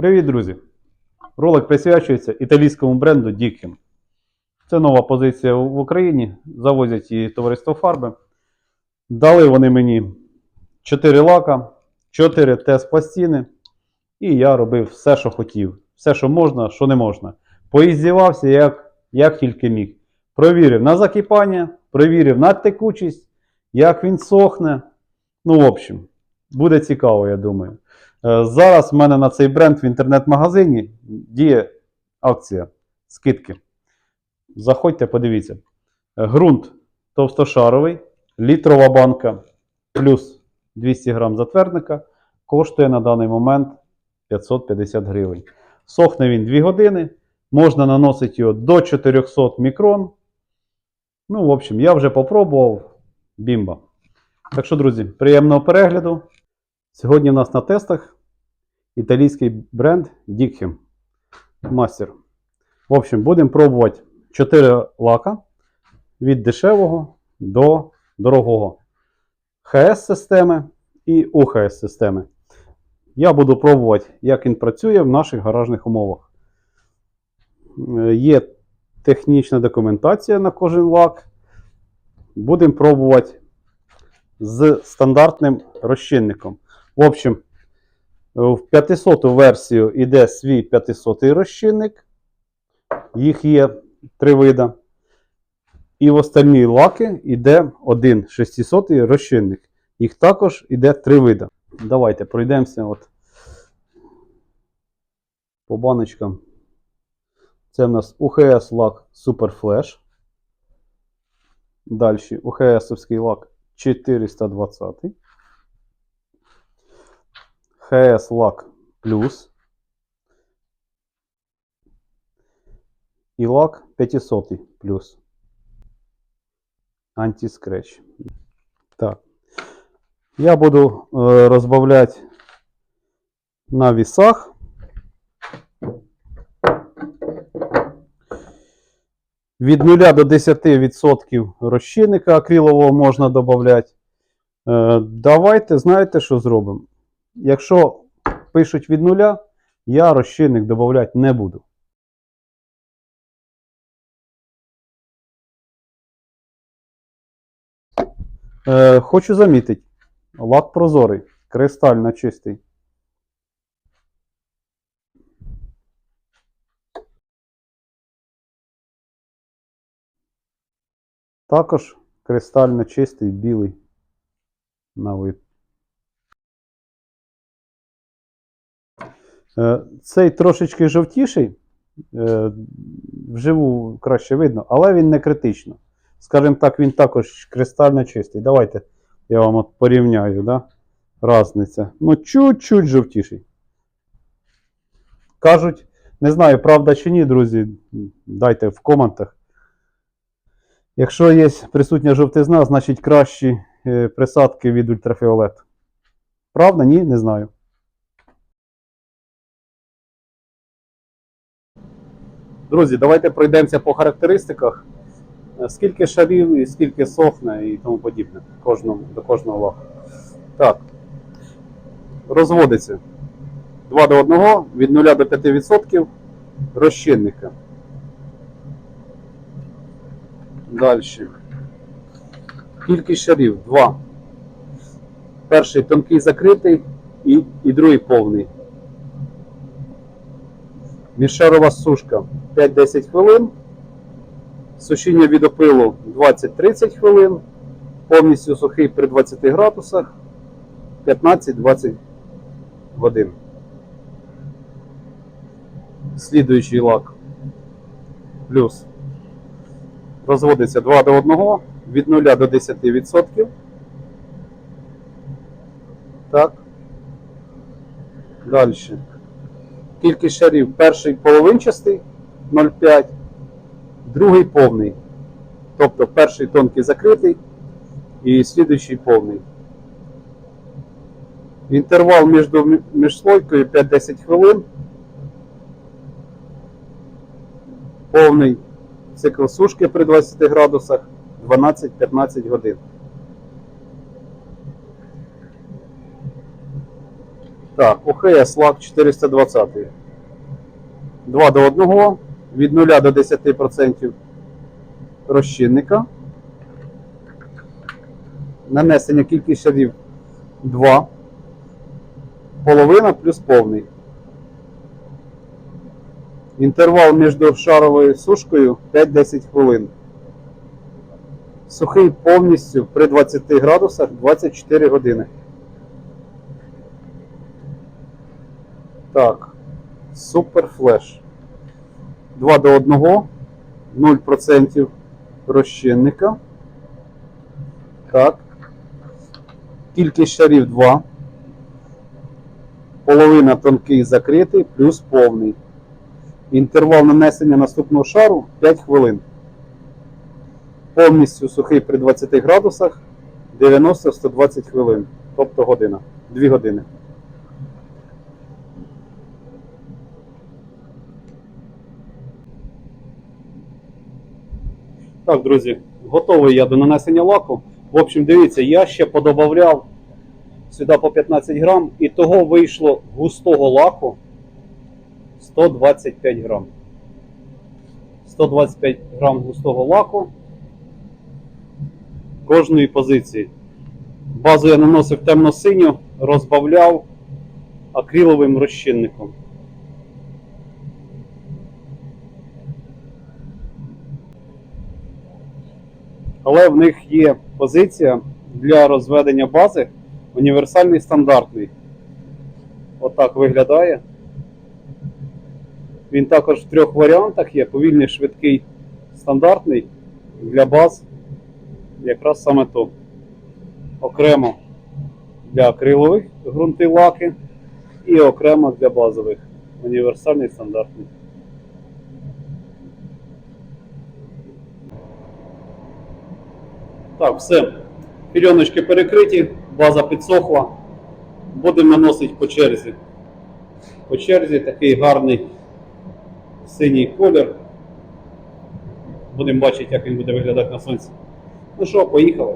Привіт, друзі! Ролик присвячується італійському бренду Dichem. Це нова позиція в Україні. Завозять її товариство фарби. Дали вони мені 4 лака, 4 тест-пластини. І я робив все, що хотів. Все, що можна, що не можна. Поіздівався, як, як тільки міг. Провірив на закипання, провірив на текучість, як він сохне. Ну, в общем, буде цікаво, я думаю. Е, Зараз в мене на цей бренд в інтернет-магазині діє акція скидки. Заходьте, подивіться. Е, Ґрунт товстошаровий, літрова банка плюс 200 грам затвердника коштує на даний момент 550 гривень. Сохне він 2 години. Можна наносити його до 400 мікрон. Ну, в общем, я вже попробував. Бімба. Так що, друзі, приємного перегляду. Сьогодні в нас на тестах італійський бренд Dichem Master. В общем, будемо пробувати 4 лака від дешевого до дорогого. ХС-системи і УХС-системи. Я буду пробувати, як він працює в наших гаражних умовах. Е, Є технічна документація на кожен лак. Будемо пробувати з стандартним розчинником. В общем, в 500 версію йде свій 500 розчинник. Їх є три вида. І в остальні лаки йде один 600 розчинник. Їх також йде три вида. Давайте пройдемося от по баночкам. Це в нас УХС лак Super Flash. Далі УХСовський лак 420. ХС лак плюс. І лак 500 плюс. Антискреч. Так. Я буду е, розбавляти на вісах. Від 0 до 10% розчинника акрилового можна додати. Е, давайте, знаєте, що зробимо? Якщо пишуть від нуля, я розчинник додати не буду. Е, хочу замітити, лак прозорий, кристально чистий. Також кристально чистий білий на вид. Цей трошечки жовтіший, е, вживу краще видно, але він не критично. Скажімо так, він також кристально чистий. Давайте я вам от порівняю, да? Разниця. Ну, чуть-чуть жовтіший. Кажуть, не знаю, правда чи ні, друзі, дайте в коментах. Якщо є присутня жовтизна, значить кращі е, присадки від ультрафіолет. Правда? Ні? Не знаю. Друзі, давайте пройдемося по характеристиках. Е, Скільки шарів і скільки сохне і тому подібне кожному, до кожного лаку. Так. Розводиться 2 до 1 від 0 до 5% розчинника. Далі. Кількість шарів 2. Перший тонкий закритий і, і другий повний. Міжшарова сушка 5-10 хвилин. Сушіння від опилу 20-30 хвилин. Повністю сухий при 20 градусах 15-20 годин. Слідуючий лак. Плюс. Розводиться 2 до 1 від 0 до 10%. Так. Далі. Кількість шарів перший половинчастий 0,5, другий повний. Тобто перший тонкий закритий і слідуючий повний. Інтервал між, між слойкою 5-10 хвилин. Повний цикл сушки при 20 градусах 12-15 годин. Так, ОХС лак 420. 2 до 1, від 0 до 10% розчинника. Нанесення кількість шарів 2. Половина плюс повний. Інтервал між шаровою сушкою 5-10 хвилин. Сухий повністю при 20 градусах 24 години. Так. Супер флеш. 2 до 1, 0% розчинника. Так. Кількість шарів 2. Половина тонкий закритий плюс повний. Інтервал нанесення наступного шару 5 хвилин. Повністю сухий при 20 градусах 90-120 хвилин. Тобто година. 2 години. Так, друзі, готовий я до нанесення лаку. В общем, дивіться, я ще подобавляв сюди по 15 грам, і того вийшло густого лаку 125 грам. 125 грам густого лаку кожної позиції. Базу я наносив темно-синю, розбавляв акриловим розчинником. Але в них є позиція для розведення бази універсальний стандартний. Отак виглядає. Він також в трьох варіантах є: повільний, швидкий, стандартний для баз. Якраз саме то. Окремо для акрилових ґрунти лаки і окремо для базових. Універсальний стандартний. Так, все. Пільоночки перекриті, база підсохла. Будемо наносити по черзі. По черзі такий гарний синій колір. Будемо бачити, як він буде виглядати на сонці. Ну що, поїхали.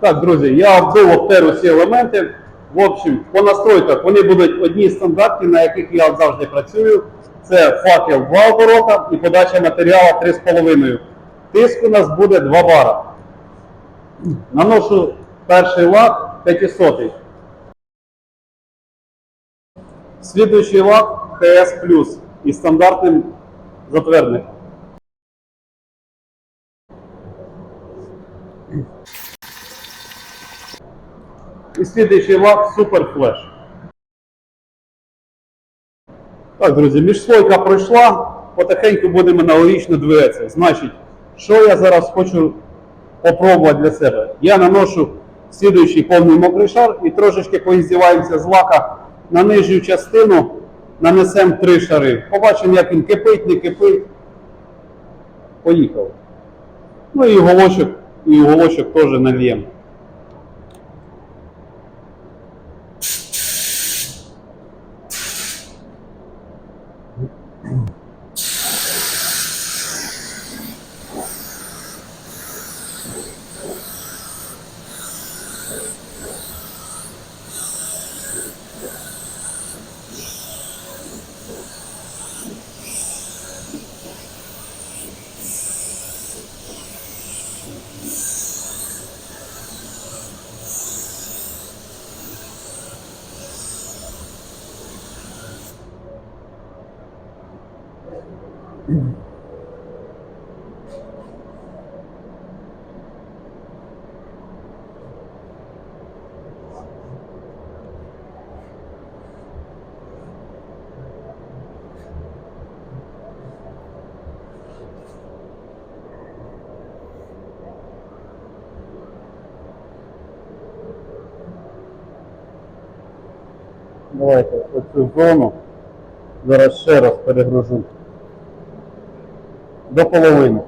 Так, друзі, я обтеру всі елементи. В общем, по настройках вони будуть одні стандартні, на яких я завжди працюю. Це факел 2 оборота і подача матеріалу 3,5. Тиск у нас буде 2 бара. Наношу перший лак 500. Слідуючий лак ХС Плюс із стандартним затвердником. І слідуючий лак Super Flash. Так, друзі, міжслойка пройшла, потихеньку будемо аналогічно двигатися. Значить, що я зараз хочу попробувати для себе? Я наношу слідуючий повний мокрий шар і трошечки поіздіваємося з лака на нижню частину, нанесемо три шари. Побачимо, як він кипить, не кипить. Поїхали. Ну і уголочок, і уголочок теж нальємо. Давайте оцю зону зараз ще раз перегружу. До половини.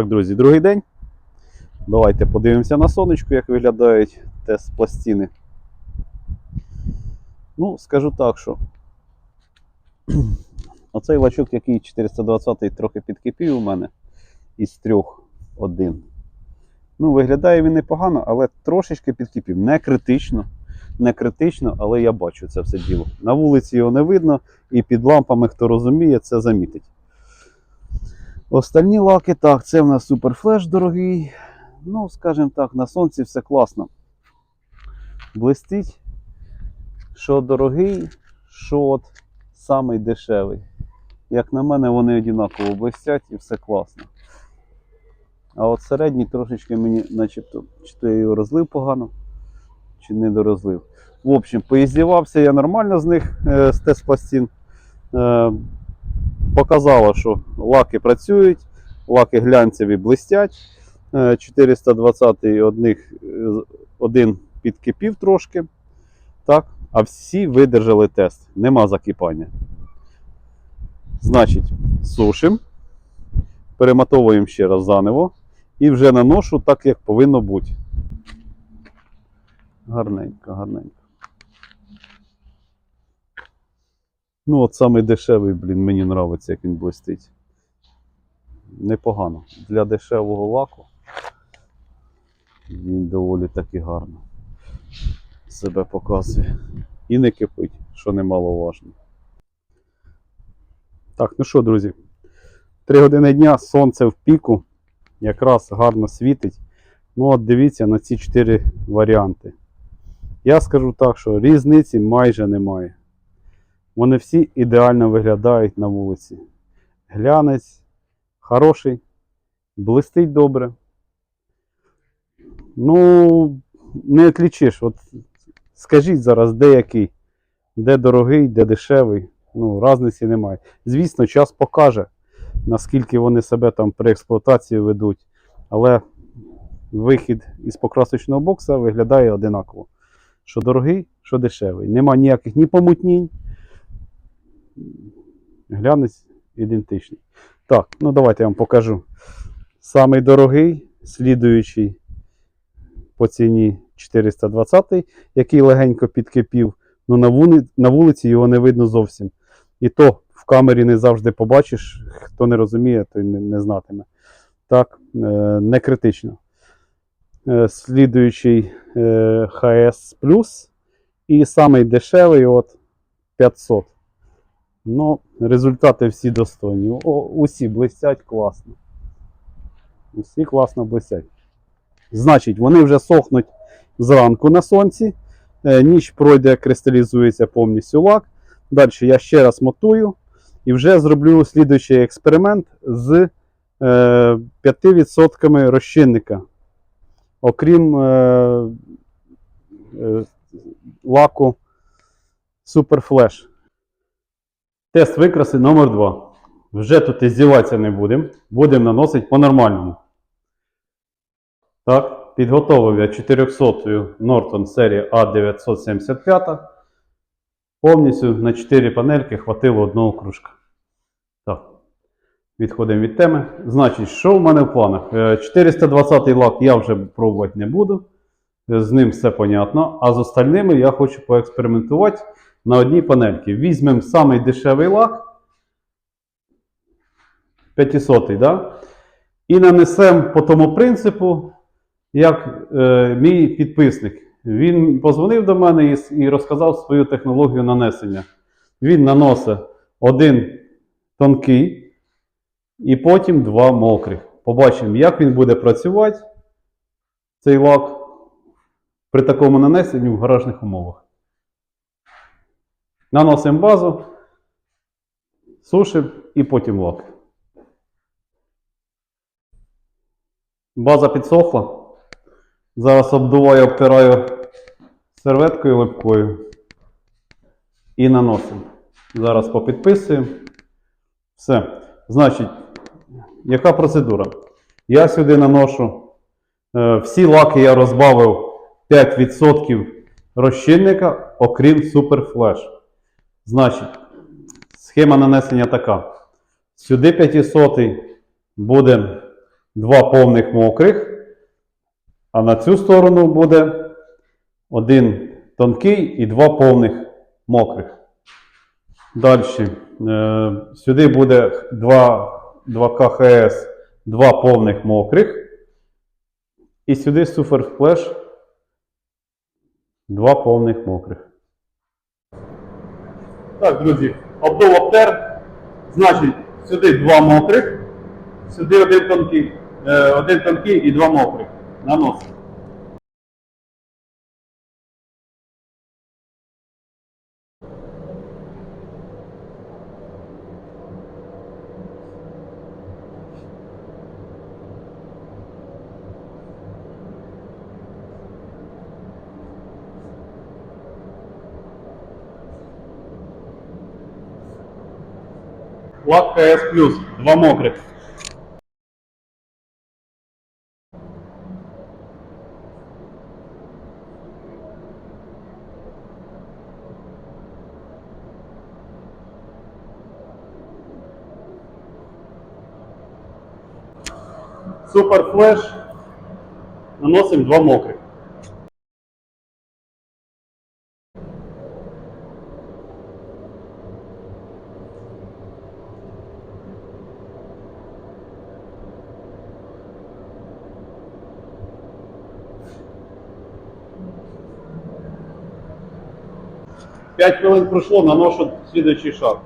Так, друзі, другий день. Давайте подивимося на сонечку, як виглядають тест пластини. Ну, скажу так, що оцей лачок, який 420 трохи підкипів у мене із трьох один. Ну, виглядає він непогано, але трошечки підкипів. Не критично. Не критично, але я бачу це все діло. На вулиці його не видно, і під лампами, хто розуміє, це замітить. Остальні лаки, так, це в нас суперфлеш дорогий. Ну, скажімо так, на сонці все класно. Блистить, що дорогий, що от самий дешевий. Як на мене, вони однаково блистять і все класно. А от середній трошечки мені начебто, чи то я його розлив погано, чи не дорозлив. В общем, поїздівався я нормально з них е, з тест-пластин. Е, показало, що лаки працюють, лаки глянцеві блистять. Е, 420 одних, е, один підкипів трошки. Так, а всі видержали тест. Нема закипання. Значить, сушимо, перематовуємо ще раз заново і вже наношу так, як повинно бути. Гарненько, гарненько. Ну, от самий дешевий, блін, мені подобається, як він блистить. Непогано. Для дешевого лаку він доволі таки гарно себе показує. І не кипить, що немаловажно. Так, ну що, друзі, три години дня, сонце в піку, якраз гарно світить. Ну, от дивіться на ці чотири варіанти. Я скажу так, що різниці майже немає. Вони всі ідеально виглядають на вулиці. Глянець хороший, блистить добре. Ну, не відлічиш. От скажіть зараз, де який, де дорогий, де дешевий. Ну, різниці немає. Звісно, час покаже, наскільки вони себе там при експлуатації ведуть. Але вихід із покрасочного бокса виглядає одинаково. Що дорогий, що дешевий. Нема ніяких ні помутнінь. Глянець ідентичний. Так, ну давайте я вам покажу. Самий дорогий, слідуючий по ціні 420, який легенько підкипів. Ну, на, вуни, на вулиці його не видно зовсім. І то в камері не завжди побачиш. Хто не розуміє, той не, не знатиме. Так, е, не критично. Е, слідуючий е, HS Plus. І самий дешевий от 500. Ну, результати всі достойні. О, усі блистять класно. Усі класно блистять. Значить, вони вже сохнуть зранку на сонці. Е, Ніч пройде, кристалізується повністю лак. Далі я ще раз мотую і вже зроблю слідуючий експеримент з е, 5% розчинника. Окрім е, е, лаку Superflash. Тест викраси номер 2. Вже тут іздіватися не будемо. Будемо наносити по-нормальному. Так, підготовив я 400 Norton серії A975. Повністю на 4 панельки хватило одного кружка. Так. Відходимо від теми. Значить, що в мене в планах? Е, 420 лак я вже пробувати не буду. Е, З ним все понятно. А з остальними я хочу поекспериментувати на одній панельці. Візьмемо самий дешевий лак. 500, да? І нанесемо по тому принципу, як е, мій підписник. Він позвонив до мене і, і розказав свою технологію нанесення. Він наносить один тонкий і потім два мокрих. Побачимо, як він буде працювати, цей лак, при такому нанесенні в гаражних умовах. Наносимо базу, сушимо і потім лак. База підсохла. Зараз обдуваю, обтираю серветкою липкою і наносимо. Зараз попідписуємо. Все. Значить, яка процедура? Я сюди наношу. е, всі лаки я розбавив 5% розчинника, окрім Superflash. Значить, схема нанесення така. Сюди 500 буде два повних мокрих, а на цю сторону буде один тонкий і два повних мокрих. Далі. Е, сюди буде 2, 2 КХС, два повних мокрих. І сюди суперфлеш, два повних мокрих. Так, друзі, обдув обтер. Значить, сюди два мокрих, сюди один тонкий, е, один тонкий і два мокрих. Наносимо. Лак КС плюс, два мокрих. Супер флеш. Наносимо два мокрих. П'ять хвилин пройшло, наношу слідуючий шар.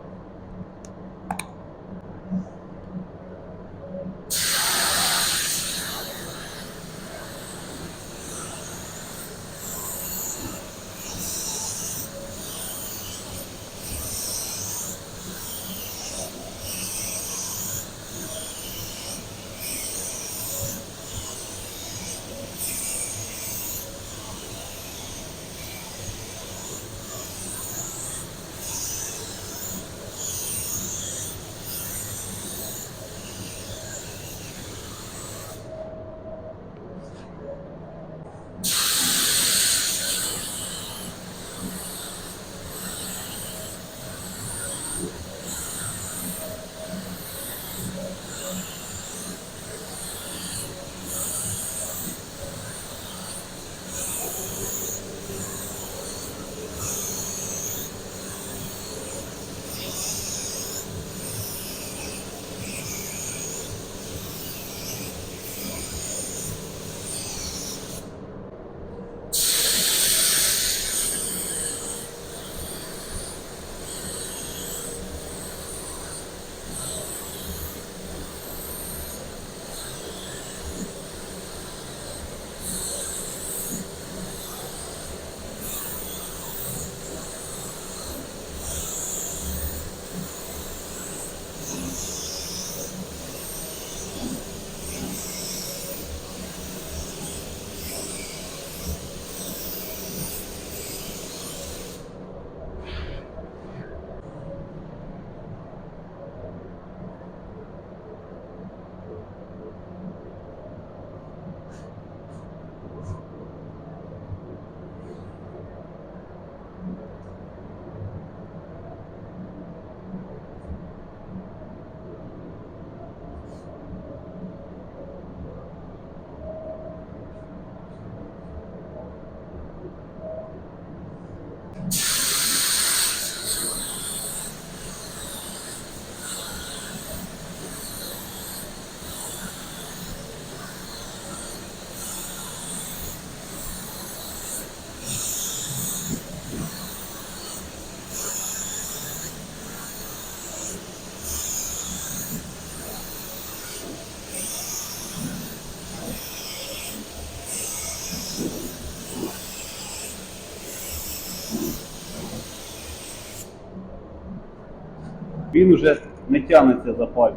Він вже не тягнеться за пальці.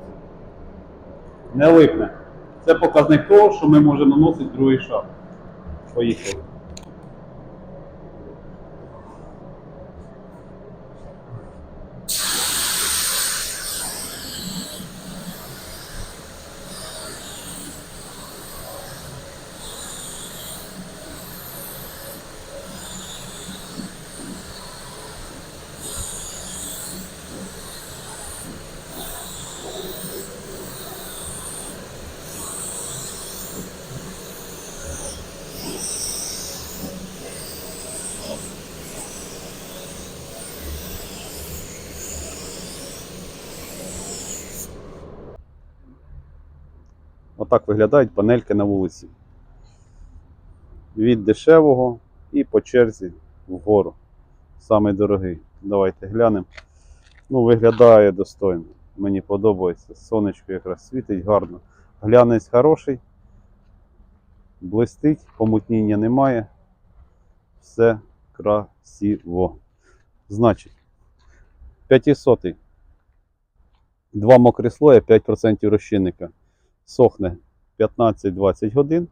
Не липне. Це показник того, що ми можемо наносити другий шар. Поїхали. Отак виглядають панельки на вулиці. Від дешевого і по черзі вгору. Самий дорогий. Давайте глянемо. Ну, виглядає достойно. Мені подобається. Сонечко якраз світить гарно. Глянець хороший. Блистить, помутніння немає. Все красиво. Значить, 500. Два мокрі слоя, 5% розчинника. Сохне 15-20 годин.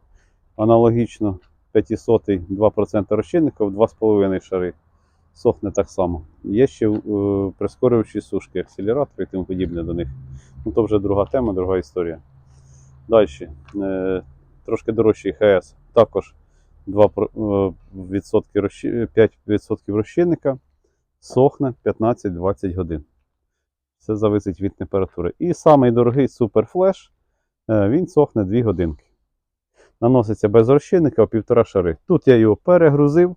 Аналогічно 500 2% розчинника в 2,5 шари. Сохне так само. Є ще е, прискорювачі сушки, акселератори і тому подібне до них. Ну, то вже друга тема, друга історія. Далі. Е, трошки дорожчий ХС. Також 2 про- е, відсотки розчи- 5% розчинника. Сохне 15-20 годин. Це зависить від температури. І самий дорогий суперфлеш. Е, Він сохне 2 годинки. Наноситься без розчинника в півтора шари. Тут я його перегрузив,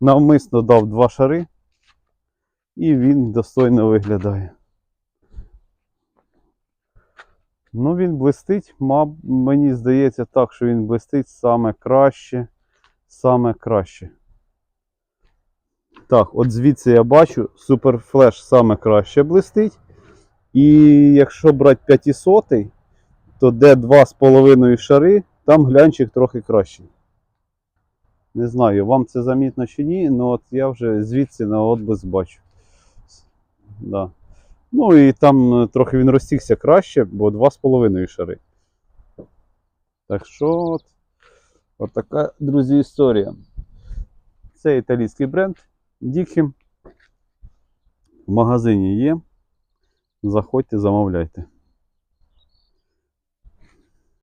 навмисно дав 2 шари, і він достойно виглядає. Ну, він блистить, мені здається так, що він блистить саме краще. Саме краще. Так, от звідси я бачу, суперфлеш саме краще блистить. І якщо брати 500, то де 2,5 шари, там глянчик трохи кращий. Не знаю, вам це замітно чи ні, але от я вже звідси на отблиск бачу. Да. Ну і там е, трохи він розтігся краще, бо 2,5 шари. Так що от, от така, друзі, історія. Це італійський бренд Дікхім. В магазині є. Заходьте, замовляйте.